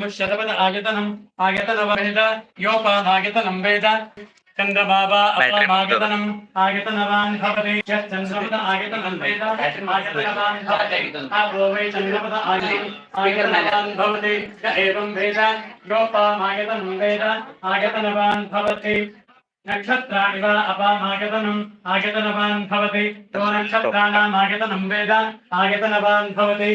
मुशरबद आगतनम आगतनव वेद योपाद आगतनम वेद। चंद्रबाबा अपम आगतनम आगतनवान भवते। चंद्रपद आगतनम वेद आगतनवान भवते। आपो वे चंद्रपद आगतनवान भवते। एवं वेद योपाम आगतनम वेद आगतनवान भवते। नक्षत्राणि वा अपामागतनम् आगतनवान् भवति। तो नक्षत्राणाम् आगतनम् वेद आगतनवान् भवति।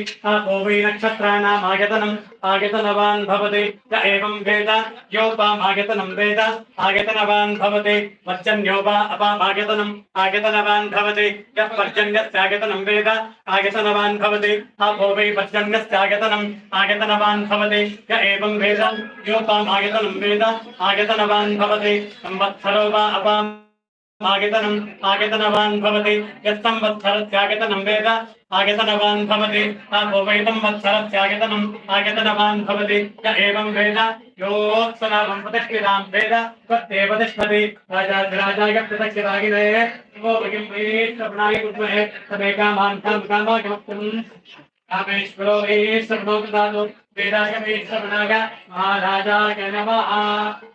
वै नक्षत्राणाम् आगतनम् आगतनवान् भवति। य एवम् वेद योपामागतनम् वेद आगतनवान् भवति। पर्जन्यो अपामागतनम् आगतनवान् भवति। यः पर्जन्यस्यागतनम् वेद आगतनवान् भवति। वै पर्जन्यस्यागतनम् आगतनवान् भवति। य एवम् वेद योपामागतनम् वेद आगतनवान् भवति। अपाम् आगतनम्, आगतनवान् भवति। यत्संवत्सरस्यागतनं वेद, आगतनवान् भवति। आपोपैतं वत्सरस्यागतनम् आगतनवान् भवति। य एवं वेद योत्सनामं प्रतिष्ठितां वेद, त्वत्तेव तिष्ठति। राजाधिराजाय पृथक्षिरागिरे किं प्रीष्टप्राय कुर्महे तमेकामान् कां कामागमत्वम् कामेश्वरो ईश्वरो कृतानो वेदागमेश्वरणाग महाराजाय नमः।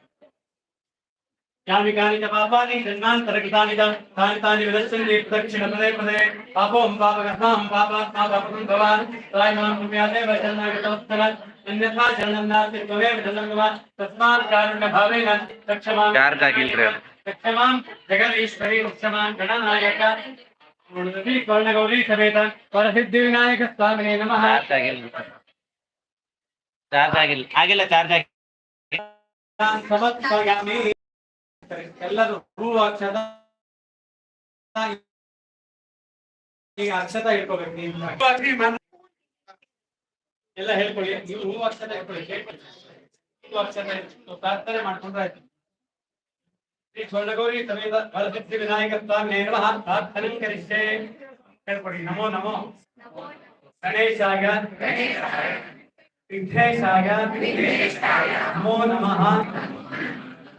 यानि कानि च पापानि जन्मान् तरकितानि च तानि तानि विदच्छन्ति दक्षिण पदे पदे पापोऽहं पापकर्ताहं पापात्मा पापकं भवान् रायमां कुम्यादेव शरणागतोत्तर अन्यथा शरणं नास्ति त्वमेव शरणं भवान् तस्मात् कारुण्यभावेन रक्षमां रक्षमां जगदीश्वरी रक्षमां गणनायक कर्णगौरी समेत परसिद्धिविनायक स्वामिने नमः चार्ज आगे आगे चार्ज आगे ಎಲ್ಲರೂ ಹೂ ಅಕ್ಷತ ಈಗ ಅಕ್ಷತ ಹೇಳ್ಕೋಬೇಕು ನೀವು ಎಲ್ಲ ಹೇಳ್ಕೊಳ್ಳಿ. ನೀವು ಹೂ ಅಕ್ಷತ ಹೇಳ್ಕೊಳ್ಳಿ. ಹೂ ಅಕ್ಷತ ಪ್ರಾರ್ಥನೆ ಮಾಡ್ಕೊಂಡ್ರೆ ಆಯ್ತು. ಶ್ರೀ ಸ್ವರ್ಣಗೌರಿ ಸಮೇತ ವರಸಿದ್ಧಿ ವಿನಾಯಕ ಸ್ವಾಮಿ ಪ್ರಾರ್ಥನೆ ಕರಿಷ್ಯೆ ಹೇಳ್ಕೊಡಿ. ನಮೋ ನಮೋ. ಗಣೇಶಾಯ. ವಿಘ್ನೇಶಾಯ. ನಮೋ ನಮಃ.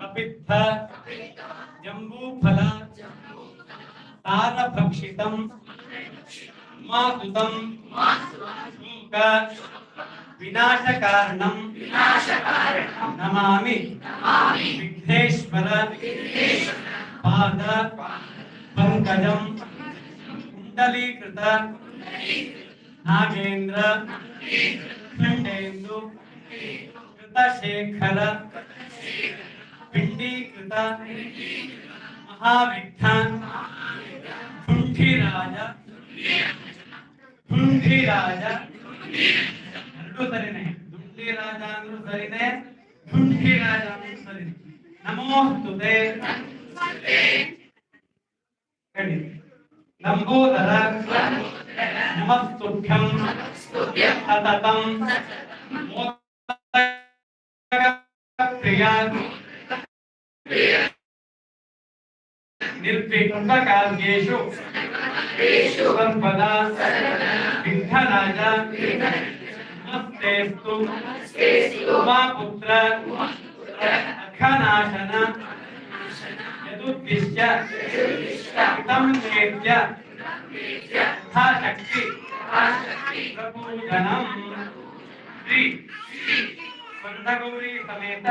कपित्थ जम्बूफल तारभक्षितं मातुतं शूक विनाशकारणं नमामि। विघ्नेश्वर पाद पङ्कजं कुण्डलीकृत नागेन्द्र खण्डेन्दु कृतशेखर పిండీకృత మహావిఖ్యాన్ కుంఠిరాజ కుంఠిరాజ ಎರಡೂ ಸರಿನೇ ದುಂಡಿ ರಾಜ ಅಂದ್ರೂ ಸರಿನೇ ದುಂಡಿ ರಾಜ ಅಂದ್ರೂ ಸರಿನೇ ನಮೋಸ್ತುತೆ ಲಂಬೋದರ ನಮಸ್ತುಭ್ಯಂ ಸತತಂ ಮೋದ निर्पिण्ड कार्गेषु सर्वदा उमापुत्र अखनाशन यदुद्दिश्य हितं नेत्य यथाशक्ति प्रपूजनं श्री गौरी समेत।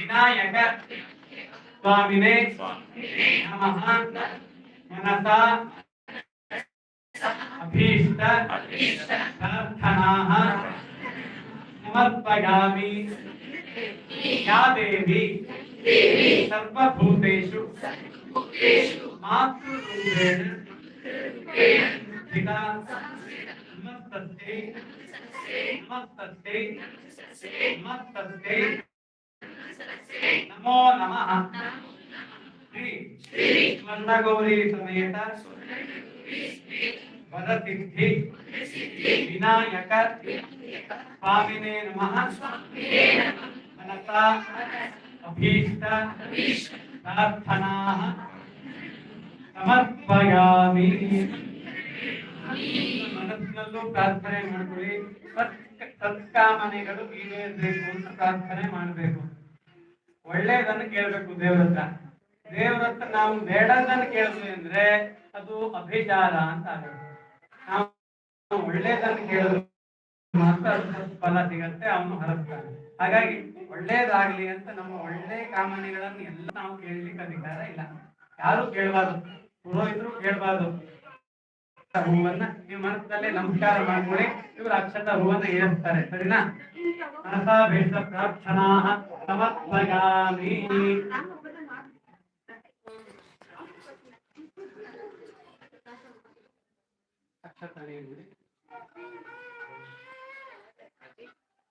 विनायक। स्वामिने। नमः। मनसा। अभीष्ट। प्रार्थनाः। समर्पयामि। या देवी। सर्वभूतेषु। मातृरूपेण। पिता। नमस्ते नमस्ते नमो नमः। श्री नंदगौरी समेत वदसिद्धि विनायक स्वामिने नमः मनसा अभीष्ट प्रार्थनाः समर्पयामि ಮನಸ್ಸಿನಲ್ಲೂ ಪ್ರಾರ್ಥನೆ ಮಾಡ್ಕೊಳ್ಳಿ ಸತ್ ಸತ್ಕಾಮನೆಗಳು ಈಡೇರಬೇಕು ಅಂತ ಪ್ರಾರ್ಥನೆ ಮಾಡಬೇಕು. ಒಳ್ಳೇದನ್ನು ಕೇಳಬೇಕು ದೇವ್ರ ಹತ್ರ. ದೇವ್ರ ಹತ್ರ ನಾವು ಬೇಡದನ್ನು ಕೇಳಿದ್ವಿ ಅಂದ್ರೆ ಅದು ಅಭಿಜಾರ ಅಂತ ಆಗುತ್ತೆ. ನಾವು ಒಳ್ಳೇದನ್ನು ಕೇಳಿದ್ರು ಮಾತ್ರ ಫಲ ಸಿಗತ್ತೆ, ಅವನು ಹರಸ್ತಾನೆ ಹಾಗಾಗಿ ಒಳ್ಳೇದಾಗ್ಲಿ ಅಂತ ನಮ್ಮ ಒಳ್ಳೆ ಕಾಮನೆಗಳನ್ನು ಎಲ್ಲ ನಾವು ಕೇಳಲಿಕ್ಕೆ ಅಧಿಕಾರ ಇಲ್ಲ. ಯಾರು ಕೇಳಬಾರ್ದು. ಪುರೋಹಿತರು ಕೇಳಬಾರ್ದು. ಹೂವನ್ನ ನೀವು ಮನಸ್ಸಲ್ಲೇ ನಮಸ್ಕಾರ ಮಾಡ್ಕೊಳ್ಳಿ ಇವರು ಅಕ್ಷತ ಹೂವನ್ನ ಏರಿಸ್ತಾರೆ ಸರಿನಾ ಮನಸಾ ಭೇದ ಪ್ರಾರ್ಥನಾ ಸಮರ್ಪಯಾಮಿ ಅಕ್ಷತ ನೀಡಿ